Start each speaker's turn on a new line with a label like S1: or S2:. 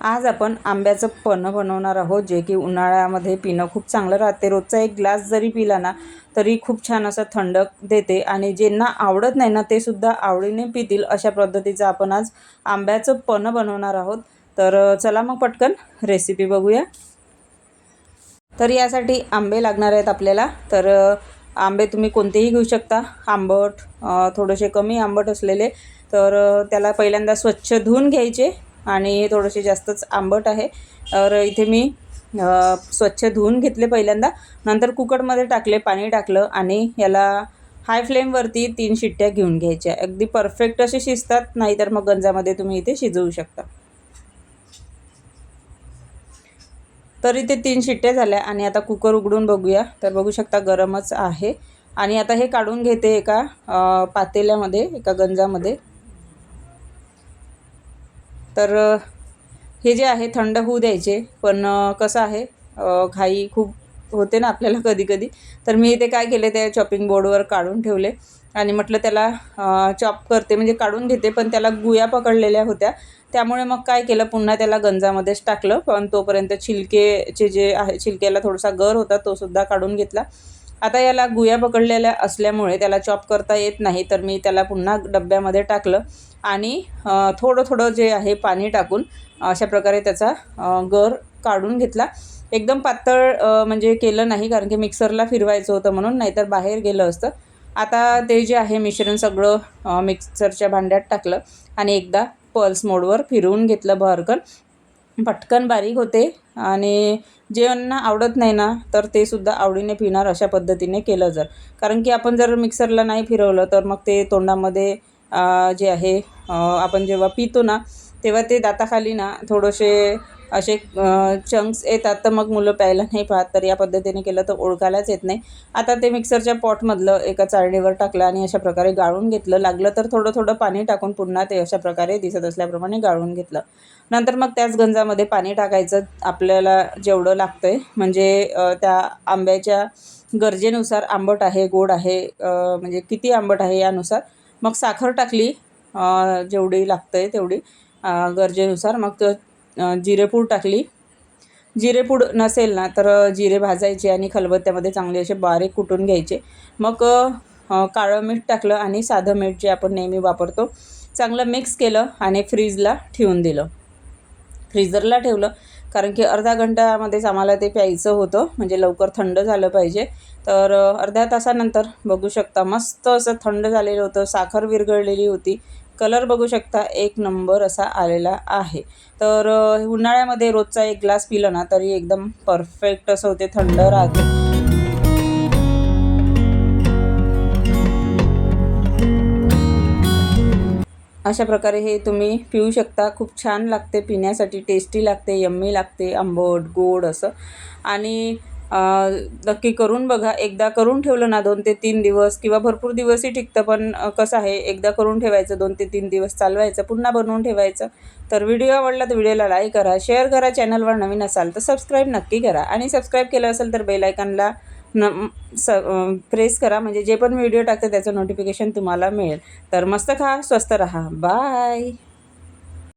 S1: आज आपण आंब्याचं पन्हं बनवणार आहोत जे की उन्हाळ्यामध्ये पिणं खूप चांगलं राहते. रोजचा एक ग्लास जरी पिला ना तरी खूप छान असं थंडक देते आणि ज्यांना आवडत नाही ना ते सुद्धा आवडीने पितील. अशा पद्धतीचं आपण आज आंब्याचं पन्हं बनवणार आहोत. तर चला मग पटकन रेसिपी बघूया. तर यासाठी आंबे लागणार आहेत आपल्याला. तर आंबे तुम्ही कोणतेही घेऊ शकता. आंबट थोडेसे कमी आंबट असलेले. तर त्याला पहिल्यांदा स्वच्छ धुवून घ्यायचे. आणि थोडेसे जास्तच आंबट आहे. तर इथे मी स्वच्छ धुवून घेतले पहिल्यांदा. नंतर कुकरमध्ये टाकले पाणी टाकलं आणि याला हाय फ्लेमवरती तीन शिट्ट्या घेऊन घ्यायच्या. अगदी परफेक्ट असे शिजतात नाहीतर मग गंजामध्ये तुम्ही इथे शिजवू शकता. तर इथे तीन शिट्ट्या झाल्या आणि आता कुकर उघडून बघूया. तर बघू शकता गरमच आहे. आणि आता हे काढून घेते एका पातेल्यामध्ये एका गंजामध्ये. तर हे जे आहे थंड होऊ द्यायचे पण कसं आहे घाई खूप होते ना आपल्याला कधी कधी तर मी इथे काय केले ते चॉपिंग बोर्डवर काढून ठेवले. आणि म्हटलं त्याला चॉप करते म्हणजे काढून घेते पण त्याला गुया पकडलेल्या होत्या. त्यामुळे मग काय केलं पुन्हा त्याला गंजामध्येच टाकलं. पण तोपर्यंत छिलकेचे जे आहे छिलक्याला थोडासा गर होता तो सुद्धा काढून घेतला. आता याला गुया पकडलेल्या असल्यामुळे त्याला चॉप करता येत नाही तर मी त्याला पुन्हा डब्यामध्ये टाकलं. आणि थोडं थोडं जे आहे पाणी टाकून अशा प्रकारे त्याचा गर काढून घेतला. एकदम पातळ म्हणजे केलं नाही कारण की मिक्सरला फिरवायचं होतं म्हणून नाहीतर बाहेर गेलं असतं. आता ते जे आहे मिश्रण सगळं मिक्सरच्या भांड्यात टाकलं आणि एकदा पल्स मोडवर फिरवून घेतलं भरकन. पटकन बारीक होते आणि ज्यांना आवडत नाही ना तर ते सुद्धा आवडीने पिणार अशा पद्धतीने केलं जर. कारण की आपण जर मिक्सरला नाही फिरवलं तर मग ते तोंडामध्ये जे आहे आपण जेव्हा पितो ना तेव्हा ते दाताखाली ना थोडेसे असे चंक्स येतात तर मग मुलं प्यायला नाही पाहत तर या पद्धतीने केलं तर ओळखायलाच येत नाही. आता ते मिक्सरच्या पॉटमधलं एका चाळणीवर टाकलं आणि अशा प्रकारे गाळून घेतलं. लागलं तर थोडं थोडं पाणी टाकून पुन्हा ते अशा प्रकारे दिसत असल्याप्रमाणे गाळून घेतलं. नंतर मग त्याच गंजामध्ये पाणी टाकायचं. आपल्याला जेवढं लागतं आहे म्हणजे त्या आंब्याच्या गरजेनुसार आंबट आहे गोड आहे म्हणजे किती आंबट आहे यानुसार मग साखर टाकली जेवढी लागतं आहे तेवढी. गरजेनुसार. मग जिरेपूड टाकली. जिरेपूड नसेल ना तर जिरे भाजायचे आणि खलबत्त्यामध्ये चांगले असे बारीक कुटून घ्यायचे. मग काळं मीठ टाकलं आणि साधं मीठ जे आपण नेहमी वापरतो चांगलं मिक्स केलं आणि फ्रीजला ठेवून दिलं. फ्रीजरला ठेवलं कारण की अर्धा घंट्यामध्येच आम्हाला ते प्यायचं होतं म्हणजे लवकर थंड झालं पाहिजे. तर अर्ध्या तासानंतर बघू शकता मस्त असं थंड झालेलं होतं साखर विरघळलेली होती. कलर बघू शकता एक नंबर असा आलेला आहे. तर उन्हाळ्यामध्ये रोजचा एक ग्लास पिलं ना तरी एकदम परफेक्ट असं होते थंड राहते. अशा प्रकारे हे तुम्ही पिऊ शकता. खूप छान लागते पिण्यासाठी टेस्टी लागते यम्मी लागते आंबट गोड असं. आणि नक्की करून बघा. एकदा करून ठेवलं ना दोन ते तीन दिवस किंवा भरपूर दिवसही टिकतं पण कसं आहे एकदा करून ठेवायचं दोन ते तीन दिवस चालवायचं पुन्हा बनवून ठेवायचं. तर व्हिडिओ आवडला तर व्हिडिओला लाईक करा शेअर करा चॅनलवर नवीन असाल तर सबस्क्राईब नक्की करा. आणि सबस्क्राईब केलं असेल तर बेल आयकनला न स प्रेस करा. म्हणजे जे पण व्हिडिओ टाकते त्याचं नोटिफिकेशन तुम्हाला मिळेल. तर मस्त खा स्वस्त रहा. बाय.